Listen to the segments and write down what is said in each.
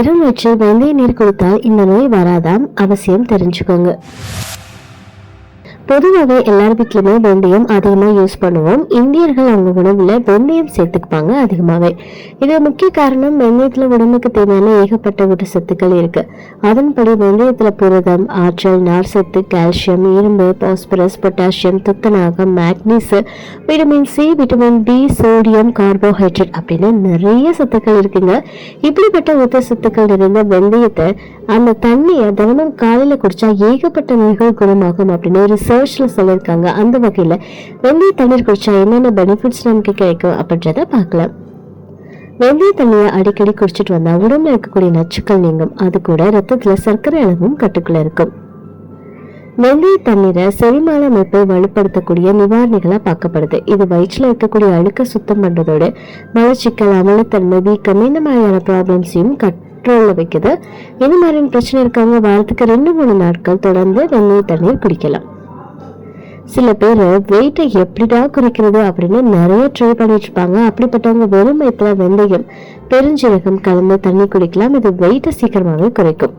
வெறும் வச்சு வெந்தய நீர் கொடுத்தால் இந்த நோய் வராதாம். அவசியம் தெரிஞ்சுக்கோங்க. பொதுவாகவே எல்லார் வீட்லையுமே வெந்தயம் அதிகமாக யூஸ் பண்ணுவோம். இந்தியர்கள் அவங்க உணவில் வெந்தயம் சேர்த்துக்குப்பாங்க அதிகமாகவே இது முக்கிய காரணம் வெந்தயத்தில் உடம்புக்கு தேவையான ஏகப்பட்ட ஊட்டச்சத்துக்கள் இருக்கு. அதன்படி வெந்தயத்தில் புரதம் ஆற்றல் நார் சத்து கால்சியம் இரும்பு பாஸ்பரஸ் பொட்டாசியம் துத்தநாகம் magnesium vitamin C vitamin D sodium carbohydrate அப்படின்னு நிறைய சத்துக்கள் இருக்குங்க. இப்படிப்பட்ட ஊட்டச்சத்துக்கள் இருந்த வெந்தயத்தை அந்த தண்ணியை தினமும் காலையில் குடிச்சா ஏகப்பட்ட நோய்கள் குணமாகும் அப்படின்னு ரிசர்ச்சில் சொல்லியிருக்காங்க. அந்த வகையில் வெந்தய தண்ணீர் குடிச்சா என்னென்ன பெனிஃபிட்ஸ் நமக்கு கிடைக்கும் அப்படின்றத பார்க்கலாம். வெந்தய தண்ணியை அடிக்கடி குடிச்சிட்டு வந்தா உடம்புல இருக்கக்கூடிய நச்சுக்கள் நீங்கும். அது கூட ரத்தத்துல சர்க்கரை அளவும் கட்டுக்குள்ள இருக்கும். வெந்தய தண்ணீரை செரிமான அமைப்பை வலுப்படுத்தக்கூடிய நிவாரணிகளா பார்க்கப்படுது. இது வயிற்றுல இருக்கக்கூடிய அழுக்க சுத்தம் பண்றதோட மலச்சிக்கல் அமலத்தன்மை வீக்கம் இந்த மாதிரியான ப்ராப்ளம்ஸையும் கண்ட்ரோல்ல வைக்குது. இந்த மாதிரியான பிரச்சனை இருக்கவங்க வாரத்துக்கு ரெண்டு மூணு நாட்கள் தொடர்ந்து வெந்தய தண்ணீர் குடிக்கலாம். சில பேர் வெயிட்டை எப்படிடா குறைக்கிறது அப்படின்னு நிறைய ட்ரை பண்ணிட்டு இருப்பாங்க. அப்படிப்பட்டவங்க வெறும் வயிற்றுல வெந்தயம் பெருஞ்சீரகம் கலந்து தண்ணி குடிக்கலாம். இது வெயிட்டை சீக்கிரமாகவே குறைக்கும்.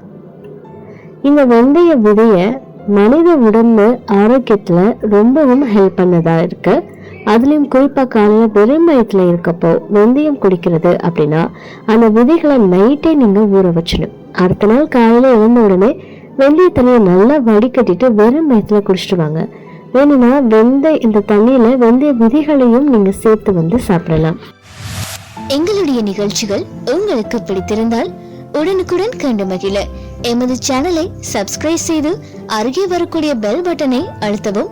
இந்த வெந்தய விதைய மனித உடம்பு ஆரோக்கியத்துல ரொம்பவும் ஹெல்ப் பண்ணதா இருக்கு. அதுலயும் குறிப்பாக காலையில் வெறும் வயிற்றில் இருக்கப்போ வெந்தயம் குடிக்கிறது அப்படின்னா அந்த விதைகளை நைட்டே நீங்க ஊற வச்சிடணும். அடுத்த நாள் காலையில் எழுந்த உடனே வெந்தய தண்ணியை நல்லா வடிகட்டிட்டு வெறும் வயிற்றில் குடிச்சிட்டு வாங்க. வேணும்னா வெந்த இந்த தண்ணியில வெந்தய விதைகளையும் நீங்க சேர்த்து வந்து சாப்பிடலாம். எங்களுடைய நிகழ்ச்சிகள் உங்களுக்கு பிடித்திருந்தால் உடனுக்குடன் கண்டு மகிழ. எமது சேனலை சப்ஸ்கிரைப் செய்து அருகே வரக்கூடிய பெல் பட்டனை அழுத்தவும்